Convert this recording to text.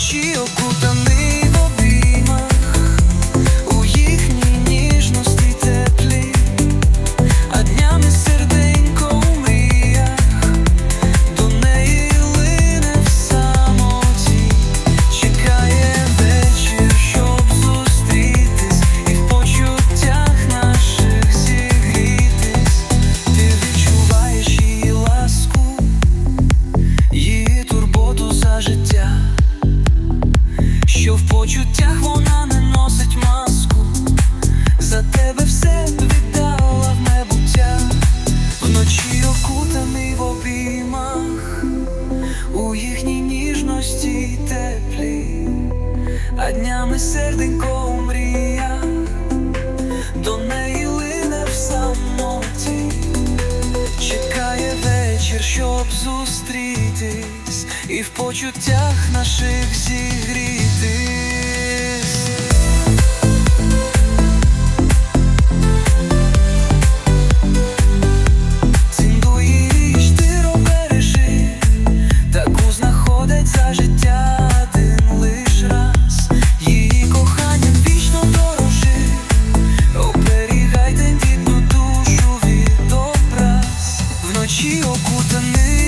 what you Закоханий в обіймах, у їхній ніжності теплі, а днями серденько мрія, до неї лине в самоті, чекає вечір, щоб зустрітись, і в почуттях наших зігрітись. приходить життя один лиш раз, її коханням вічно дорожи, оберігайте бідну душу від образ, вночі окутаний.